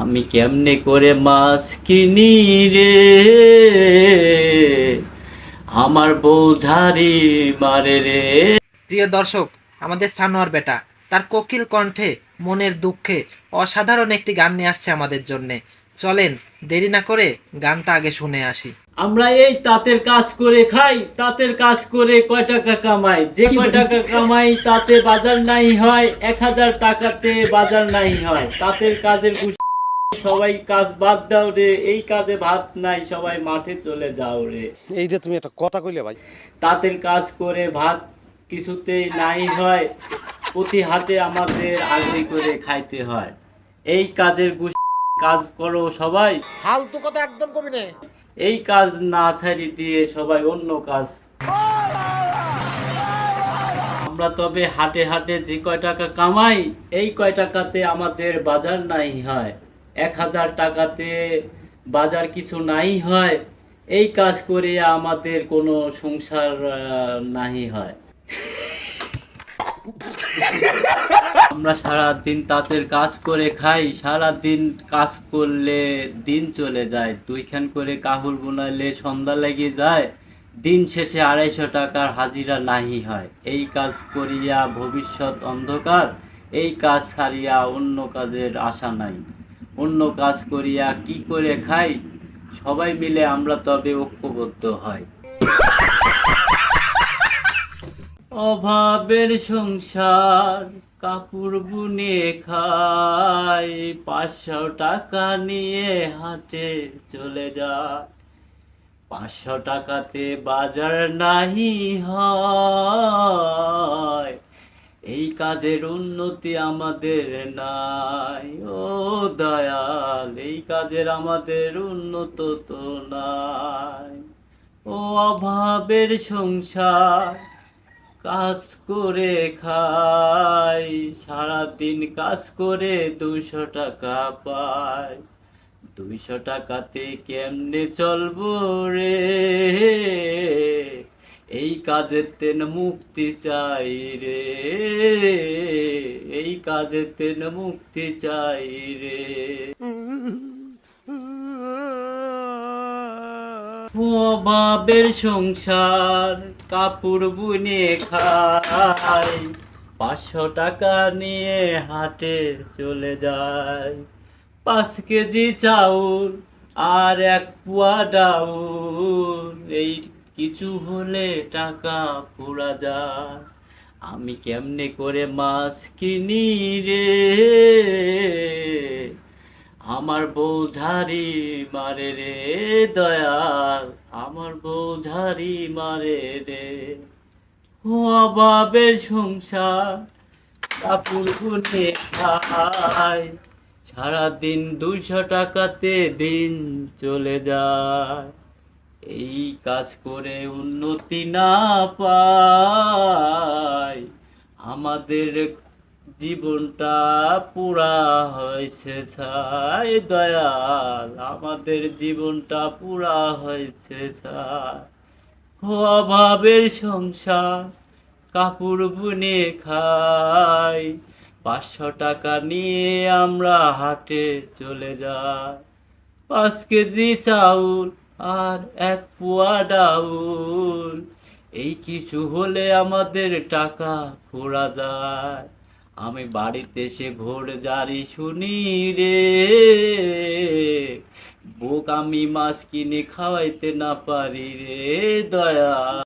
আমি কেমনে করে মাছ কিনি রে? আমার বউ ঝাড়ি মারে রে। প্রিয় দর্শক আমাদের সানোয়ার বেটা তার কোকিল কণ্ঠে মনের দুঃখে অসাধারণ একটি গান নিয়ে আসছে আমাদের জন্যে। চলেন দেরি না করে গানটা আগে শুনে আসি। আমরা এই তাঁতের কাজ করে খাই তাঁতের কাজ করে কয় টাকা কামাই? যে কয় টাকা কামাই তাতে বাজার নাই হয় এক হাজার টাকাতে বাজার নাই হয়। তাঁতের কাজের সবাই কাজ বাদ দাও রে এই কাজে ভাত নাই সবাই মাঠে চলে যাও রে। এইটা তুমি একটা কথা কইলে ভাই। তাঁতের কাজ করে ভাত কিছুতেই নাই হয় প্রতি হাটে আমাদের আগে করে খাইতে হয়। এই কাজের গুছ- কাজ করো সবাই। ফালতু কথা একদম কবি নে। এই কাজ না ছাড়ি দিয়ে সবাই অন্য কাজ। আমরা তবে হাটে হাটে যে কয় টাকা কামাই এই কয় টাকাতে আমাদের বাজার নাই হয়। এক হাজার টাকাতে বাজার কিছু নাই হয়, এই কাজ করে আমাদের কোনো সংসার নাহি হয়। আমরা সারা দিন তাঁতের কাজ করে খাই সারা দিন কাজ করলে দিন চলে যায়। দুইখান করে কাহুর বোনাইলে সন্ধ্যা লেগে যায়, দিন শেষে আড়াইশো টাকার হাজিরা নাহি হয়। এই কাজ করিয়া ভবিষ্যৎ অন্ধকার, এই কাজ ছাড়িয়া অন্য কাজের আশা নাই। অন্য কাজ করিয়া কি করে খাই? সবাই মিলে আমরা তবে ঐক্যবদ্ধ হয়। অভাবের সংসার কাপড় বুনে খাই পাঁচশো টাকা নিয়ে হাটে চলে যায়। পাঁচশো টাকাতে বাজার নাহি হয় এই কাজের উন্নতি আমাদের নাই। ও দয়াল, এই কাজের আমাদের উন্নত তো নাই। ও অভাবের সংসার, কাজ করে খাই। সারাদিন কাজ করে দুশো টাকা পাই। দুইশো টাকাতে কেমনে চলবো রে? কাজের মুক্তি চাই রে। এই কাজের মুক্তি চাই রে। অভাবের সংসার কাপড় বুনে খাই পাঁচশো টাকা নিয়ে হাটে চলে যায়। পাঁচ কেজি চাউল আর এক পোয়া ডাউল, এই কিছু হলে টাকা পুরা যায়। আমি কেমনে করে মাছ কিনি রে? আমার বউ ঝাড়ি মারে রে, দয়াল। আমার বউ মারে রে। ও অভাবের সংসার, কাপড় বুনে খাই সারাদিন দুইশো টাকাতে দিন চলে যায়। এই কাজ করে উন্নতি না পাই আমাদের জীবনটা পুরা হয়েছে, ছাই দয়াল। আমাদের জীবনটা পুরা হয়েছে, ছাই। অভাবের সংসার কাপড় বুনে খাই। পাঁচশো টাকা নিয়ে আমরা হাটে চলে যাই। পাঁচ কেজি চাউল আর এক পুয়া ডাউল। এই কিছু হলে আমাদের টাকা ফোরা যায়। আমি বাড়িতে সে ভোর জারি শুনি রে। বোক আমি মাছ কিনে খাওয়াইতে না পারি রে, দয়া।